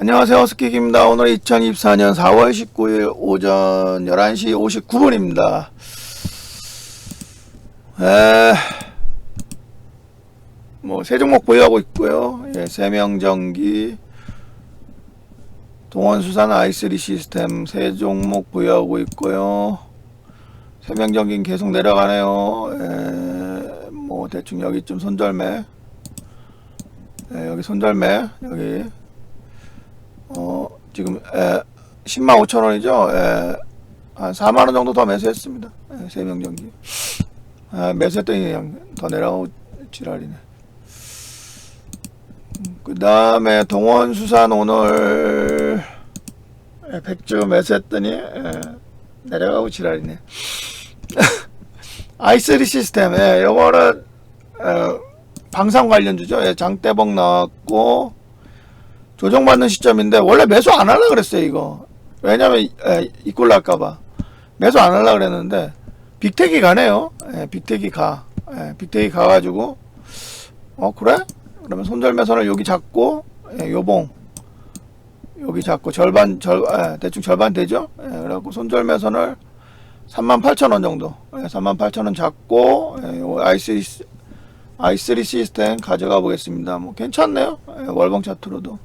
안녕하세요. 스키기입니다. 오늘 2024년 4월 19일 오전 11시 59분입니다. 에, 뭐, 세 종목 보유하고 있고요. 예, 세명전기, 동원수산 i3 시스템 세 종목 보유하고 있고요. 세명전기는 계속 내려가네요. 에, 뭐, 대충 여기쯤 손절매. 예, 여기 손절매. 여기. 어, 지금, 에, 10만 5천 원이죠? 에, 한 4만 원 정도 더 매수했습니다. 예, 세명 전기. 아, 매수했더니 그냥 더 내려가고 지랄이네. 그 다음에 동원수산 오늘 에, 백주 매수했더니 에, 내려가고 지랄이네. i3 시스템, 예, 요거는 에, 방산 관련주죠. 예, 장대복 나왔고 조정받는 시점인데 원래 매수 안 하려 그랬어요 이거. 왜냐면 에, 이꼴 날까봐. 매수 안 하려 그랬는데 빅텍이 가네요. 에, 빅텍이 가. 에, 빅텍이 가가지고 어 그래? 그러면 손절 매선을 여기 잡고 에, 요봉. 여기 잡고 절반 절 에, 대충 절반 되죠? 에, 그래갖고 손절 매선을 38,000원 정도. 에, 38,000원 잡고 에, 요 i3 i3 시스템 가져가 보겠습니다. 뭐 괜찮네요. 에, 월봉 차트로도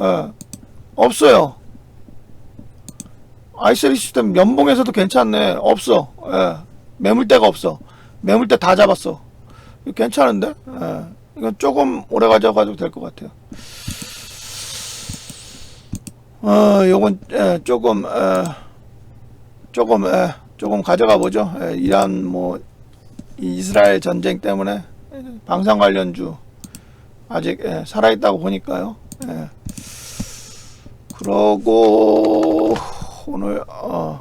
예, 없어요. i3 시스템 연봉에서도 괜찮네. 없어. 예, 매물대가 없어. 매물대 다 잡았어. 괜찮은데? 예, 이건 조금 오래 가져가도 될 것 같아요. 어, 요건 예, 조금 예, 조금 예, 조금 가져가 보죠. 예, 이란 뭐이 이스라엘 전쟁 때문에 방산 관련주 아직 예, 살아있다고 보니까요. 예. 그러고 오늘 어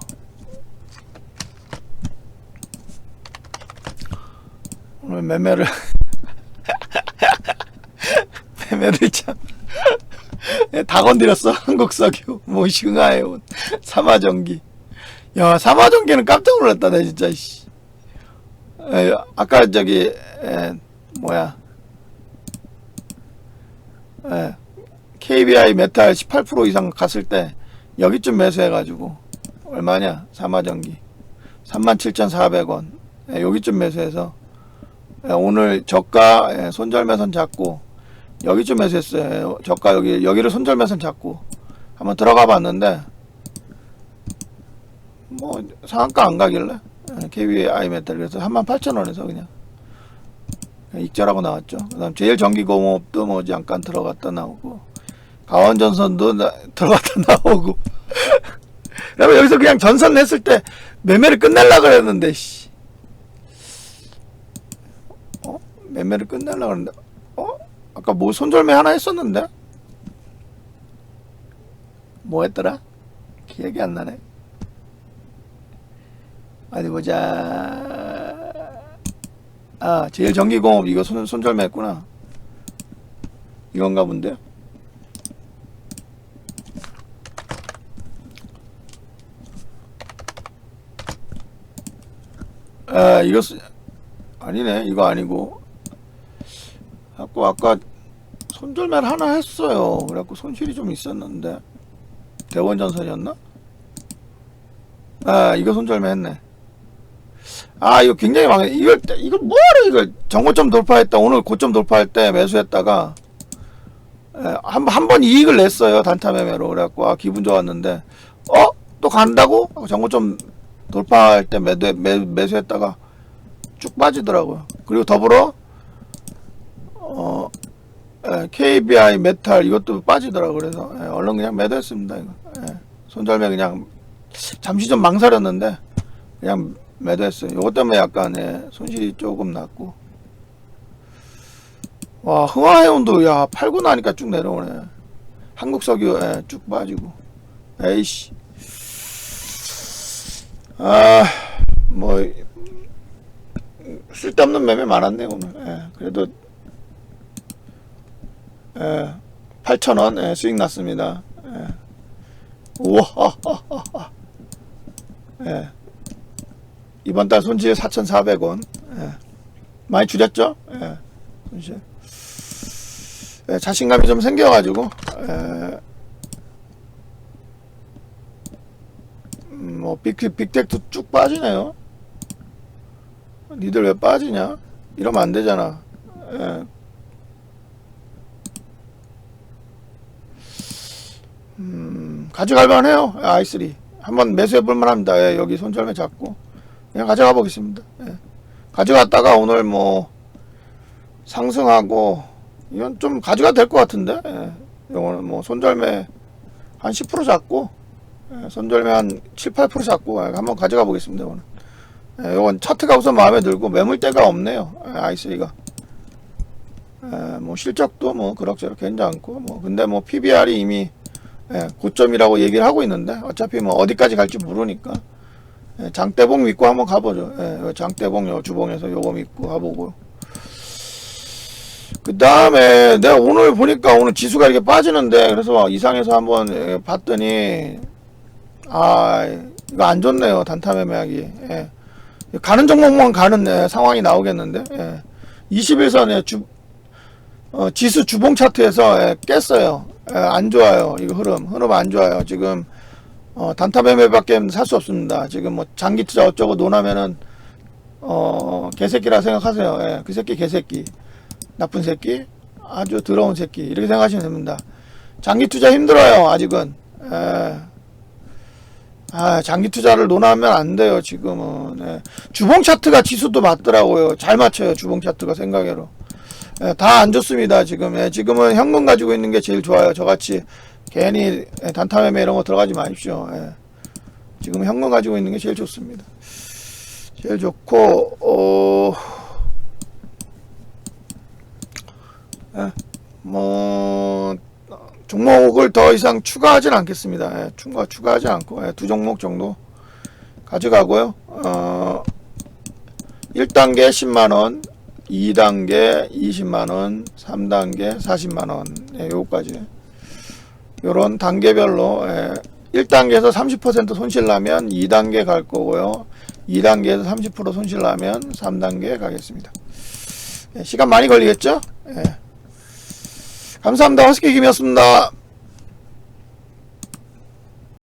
오늘 매매를 매매를 참 다 건드렸어. 한국석유 뭐 싱하에온 삼화전기. 야 삼화전기는 깜짝 놀랐다 내 진짜 씨. 에, 아까 저기 에, 뭐야. 에, KBI 메탈 18% 이상 갔을 때 여기쯤 매수해가지고 얼마냐? 삼화전기. 37,400원. 예, 여기쯤 매수해서 예, 오늘 저가 예, 손절매선 잡고 여기쯤 매수했어요. 예, 저가 여기 여기를 손절매선 잡고 한번 들어가 봤는데 뭐 상한가 안 가길래? 예, KBI 메탈 그래서 38,000원에서 그냥 익절하고 나왔죠. 그 다음 제일 전기공업도 뭐 잠깐 들어갔다 나오고 강원전선도 나, 들어갔다 나오고 그러면 여기서 그냥 전선 냈을 때 매매를 끝낼라 그랬는데 씨. 어? 매매를 끝낼라 그랬는데 어? 아까 뭐 손절매 하나 했었는데 뭐 했더라? 기억이 안 나네 어디 보자 아 제일 전기공업 이거 손, 손절매 했구나 이건가 본데요 아, 쓰... 아니네. 이거 아니고. 아까 아까 손절맨 하나 했어요. 그래갖고 손실이 좀 있었는데 대원전선이었나? 아, 이거 손절맨 했네. 아, 이거 굉장히 망해. 이걸 이걸 뭐하러 이걸 정고점 돌파했다. 오늘 고점 돌파할 때 매수했다가 한 한 번 이익을 냈어요. 단타 매매로. 그래갖고 아, 기분 좋았는데 어? 또 간다고? 정고점 돌파할 때 매도, 매, 매수했다가 쭉 빠지더라고요. 그리고 더불어 어, 에, KBI 메탈 이것도 빠지더라고요. 그래서 에, 얼른 그냥 매도했습니다. 이거. 에, 손절매 그냥 잠시 좀 망설였는데 그냥 매도했어요. 이것 때문에 약간 에, 손실이 조금 났고 와 흥화해운도 야 팔고 나니까 쭉 내려오네. 한국석유 에, 쭉 빠지고 에이씨 아, 뭐, 쓸데없는 매매 많았네, 오늘. 예, 그래도, 예, 8,000원, 예, 수익 났습니다. 예. 우와, 예. 이번 달 손실 4,400원. 예. 많이 줄였죠? 예, 손실. 예, 자신감이 좀 생겨가지고 에, 뭐 빅, 빅텍도 쭉 빠지네요. 니들 왜 빠지냐? 이러면 안 되잖아. 예. 음, 가져갈 만해요. i3. 한번 매수해 볼 만합니다. 예, 여기 손절매 잡고. 그냥 가져가 보겠습니다. 예. 가져갔다가 오늘 뭐 상승하고 이건 좀 가져가도 될것 같은데. 예. 이거는 뭐 손절매 한 10% 잡고 예, 손절매 한 7, 8% 잡고 예, 한번 가져가 보겠습니다. 예, 이건 차트가 우선 마음에 들고 매물대가 없네요. 예, i3가. 예, 뭐 실적도 뭐 그럭저럭 괜찮고 뭐 근데 뭐 PBR이 이미 예, 고점이라고 얘기를 하고 있는데 어차피 뭐 어디까지 갈지 모르니까 예, 장대봉 믿고 한번 가보죠. 예, 요 장대봉 요 주봉에서 요거 믿고 가보고. 그 다음에 내가 오늘 보니까 오늘 지수가 이렇게 빠지는데 그래서 이상해서 한번 예, 봤더니 아 이거 안 좋네요 단타 매매하기. 예. 가는 종목만 가는 예, 상황이 나오겠는데 예. 21선에 주 어, 지수 주봉 차트에서 예, 깼어요. 예, 안 좋아요. 이거 흐름. 흐름 안 좋아요. 지금 어, 단타 매매밖에 살 수 없습니다. 지금 뭐 장기 투자 어쩌고 논하면은 어, 개새끼라 생각하세요. 예, 그 새끼 개새끼. 나쁜 새끼. 아주 더러운 새끼. 이렇게 생각하시면 됩니다. 장기 투자 힘들어요. 아직은. 예. 아, 장기 투자를 논하면 안 돼요, 지금은. 예. 주봉 차트가 지수도 맞더라고요. 잘 맞춰요, 주봉 차트가 생각외로. 예, 다안 좋습니다, 지금. 예, 지금은 현금 가지고 있는 게 제일 좋아요. 저같이 괜히 예, 단타 매매 이런 거 들어가지 마십시오. 예. 지금 현금 가지고 있는 게 제일 좋습니다. 제일 좋고, 어, 예, 뭐, 종목을 더 이상 추가하진 않겠습니다. 예, 추가, 추가하지 않고, 예, 두 종목 정도 가져가고요. 어, 1단계 10만원, 2단계 20만원, 3단계 40만원, 예, 요거까지. 요런 단계별로, 예, 1단계에서 30% 손실 나면 2단계 갈 거고요. 2단계에서 30% 손실 나면 3단계 가겠습니다. 예, 시간 많이 걸리겠죠? 예. 감사합니다. 허스키 김이었습니다.